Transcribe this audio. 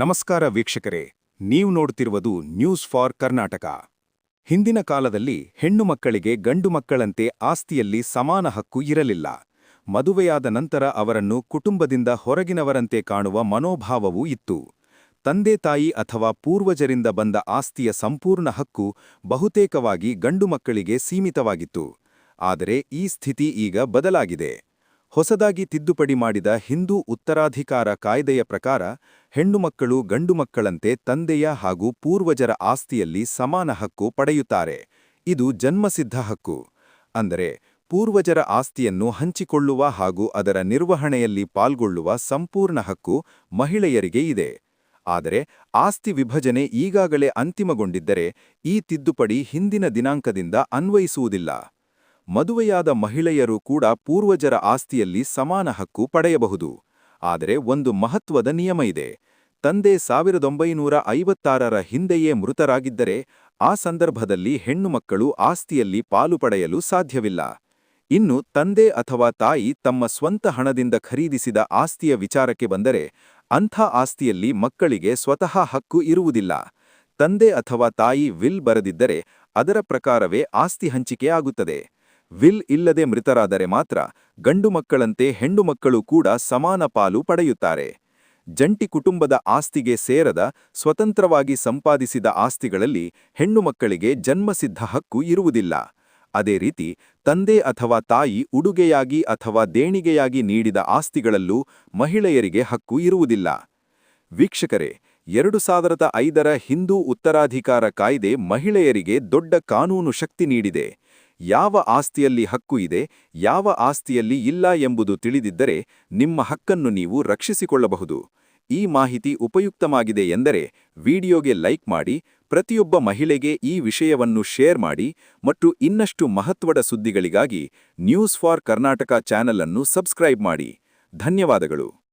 ನಮಸ್ಕಾರ ವೀಕ್ಷಕರೇ, ನೀವು ನೋಡ್ತಿರುವುದು ನ್ಯೂಸ್ ಫಾರ್ ಕರ್ನಾಟಕ ಹಿಂದಿನ ಕಾಲದಲ್ಲಿ ಹೆಣ್ಣು ಮಕ್ಕಳಿಗೆ ಗಂಡು ಮಕ್ಕಳಂತೆ ಆಸ್ತಿಯಲ್ಲಿ ಸಮಾನ ಹಕ್ಕು ಇರಲಿಲ್ಲ. ಮದುವೆಯಾದ ನಂತರ ಅವರನ್ನು ಕುಟುಂಬದಿಂದ ಹೊರಗಿನವರಂತೆ ಕಾಣುವ ಮನೋಭಾವವೂ ಇತ್ತು. ತಂದೆ ತಾಯಿ ಅಥವಾ ಪೂರ್ವಜರಿಂದ ಬಂದ ಆಸ್ತಿಯ ಸಂಪೂರ್ಣ ಹಕ್ಕು ಬಹುತೇಕವಾಗಿ ಗಂಡು ಮಕ್ಕಳಿಗೆ ಸೀಮಿತವಾಗಿತ್ತು. ಆದರೆ ಈ ಸ್ಥಿತಿ ಈಗ ಬದಲಾಗಿದೆ. ಹೊಸದಾಗಿ ತಿದ್ದುಪಡಿ ಮಾಡಿದ ಹಿಂದೂ ಉತ್ತರಾಧಿಕಾರ ಕಾಯ್ದೆಯ ಪ್ರಕಾರ ಹೆಣ್ಣುಮಕ್ಕಳು ಗಂಡುಮಕ್ಕಳಂತೆ ತಂದೆಯ ಹಾಗೂ ಪೂರ್ವಜರ ಆಸ್ತಿಯಲ್ಲಿ ಸಮಾನ ಹಕ್ಕು ಪಡೆಯುತ್ತಾರೆ. ಇದು ಜನ್ಮಸಿದ್ಧ ಹಕ್ಕು. ಅಂದರೆ, ಪೂರ್ವಜರ ಆಸ್ತಿಯನ್ನು ಹಂಚಿಕೊಳ್ಳುವ ಹಾಗೂ ಅದರ ನಿರ್ವಹಣೆಯಲ್ಲಿ ಪಾಲ್ಗೊಳ್ಳುವ ಸಂಪೂರ್ಣ ಹಕ್ಕು ಮಹಿಳೆಯರಿಗೆ ಇದೆ. ಆದರೆ, ಆಸ್ತಿ ವಿಭಜನೆ ಈಗಾಗಲೇ ಅಂತಿಮಗೊಂಡಿದ್ದರೆ, ಈ ತಿದ್ದುಪಡಿ ಹಿಂದಿನ ದಿನಾಂಕದಿಂದ ಅನ್ವಯಿಸುವುದಿಲ್ಲ. ಮದುವೆಯಾದ ಮಹಿಳೆಯರು ಕೂಡ ಪೂರ್ವಜರ ಆಸ್ತಿಯಲ್ಲಿ ಸಮಾನ ಹಕ್ಕು ಪಡೆಯಬಹುದು. ಆದರೆ ಒಂದು ಮಹತ್ವದ ನಿಯಮ ಇದೆ. ತಂದೆ ಸಾವಿರದೊಂಬೈನೂರ ಐವತ್ತಾರರ ಹಿಂದೆಯೇ ಮೃತರಾಗಿದ್ದರೆ, ಆ ಸಂದರ್ಭದಲ್ಲಿ ಹೆಣ್ಣುಮಕ್ಕಳು ಆಸ್ತಿಯಲ್ಲಿ ಪಾಲು ಪಡೆಯಲು ಸಾಧ್ಯವಿಲ್ಲ. ಇನ್ನು ತಂದೆ ಅಥವಾ ತಾಯಿ ತಮ್ಮ ಸ್ವಂತ ಹಣದಿಂದ ಖರೀದಿಸಿದ ಆಸ್ತಿಯ ವಿಚಾರಕ್ಕೆ ಬಂದರೆ, ಅಂಥ ಆಸ್ತಿಯಲ್ಲಿ ಮಕ್ಕಳಿಗೆ ಸ್ವತಃ ಹಕ್ಕು ಇರುವುದಿಲ್ಲ. ತಂದೆ ಅಥವಾ ತಾಯಿ ವಿಲ್ ಬರೆದಿದ್ದರೆ, ಅದರ ಪ್ರಕಾರವೇ ಆಸ್ತಿ ಹಂಚಿಕೆ ಆಗುತ್ತದೆ. ವಿಲ್ ಇಲ್ಲದೆ ಮೃತರಾದರೆ ಮಾತ್ರ ಗಂಡು ಮಕ್ಕಳಂತೆ ಹೆಣ್ಣು ಮಕ್ಕಳು ಕೂಡ ಸಮಾನ ಪಾಲು ಪಡೆಯುತ್ತಾರೆ. ಜಂಟಿ ಕುಟುಂಬದ ಆಸ್ತಿಗೆ ಸೇರದ ಸ್ವತಂತ್ರವಾಗಿ ಸಂಪಾದಿಸಿದ ಆಸ್ತಿಗಳಲ್ಲಿ ಹೆಣ್ಣು ಮಕ್ಕಳಿಗೆ ಜನ್ಮಸಿದ್ಧ ಹಕ್ಕು ಇರುವುದಿಲ್ಲ. ಅದೇ ರೀತಿ ತಂದೆ ಅಥವಾ ತಾಯಿ ಉಡುಗೆಯಾಗಿ ಅಥವಾ ದೇಣಿಗೆಯಾಗಿ ನೀಡಿದ ಆಸ್ತಿಗಳಲ್ಲೂ ಮಹಿಳೆಯರಿಗೆ ಹಕ್ಕು ಇರುವುದಿಲ್ಲ. ವೀಕ್ಷಕರೇ, ಎರಡು ಸಾವಿರದ ಐದರ ಹಿಂದೂ ಉತ್ತರಾಧಿಕಾರ ಕಾಯ್ದೆ ಮಹಿಳೆಯರಿಗೆ ದೊಡ್ಡ ಕಾನೂನು ಶಕ್ತಿ ನೀಡಿದೆ. ಯಾವ ಆಸ್ತಿಯಲ್ಲಿ ಹಕ್ಕು ಇದೆ, ಯಾವ ಆಸ್ತಿಯಲ್ಲಿ ಇಲ್ಲ ಎಂಬುದು ತಿಳಿದಿದ್ದರೆ ನಿಮ್ಮ ಹಕ್ಕನ್ನು ನೀವು ರಕ್ಷಿಸಿಕೊಳ್ಳಬಹುದು. ಈ ಮಾಹಿತಿ ಉಪಯುಕ್ತವಾಗಿದೆ ಎಂದರೆ ವಿಡಿಯೋಗೆ ಲೈಕ್ ಮಾಡಿ, ಪ್ರತಿಯೊಬ್ಬ ಮಹಿಳೆಗೆ ಈ ವಿಷಯವನ್ನು ಶೇರ್ ಮಾಡಿ ಮತ್ತು ಇನ್ನಷ್ಟು ಮಹತ್ವದ ಸುದ್ದಿಗಳಿಗಾಗಿ ನ್ಯೂಸ್ ಫಾರ್ ಕರ್ನಾಟಕ ಚಾನೆಲ್ ಅನ್ನು ಸಬ್ಸ್ಕ್ರೈಬ್ ಮಾಡಿ. ಧನ್ಯವಾದಗಳು.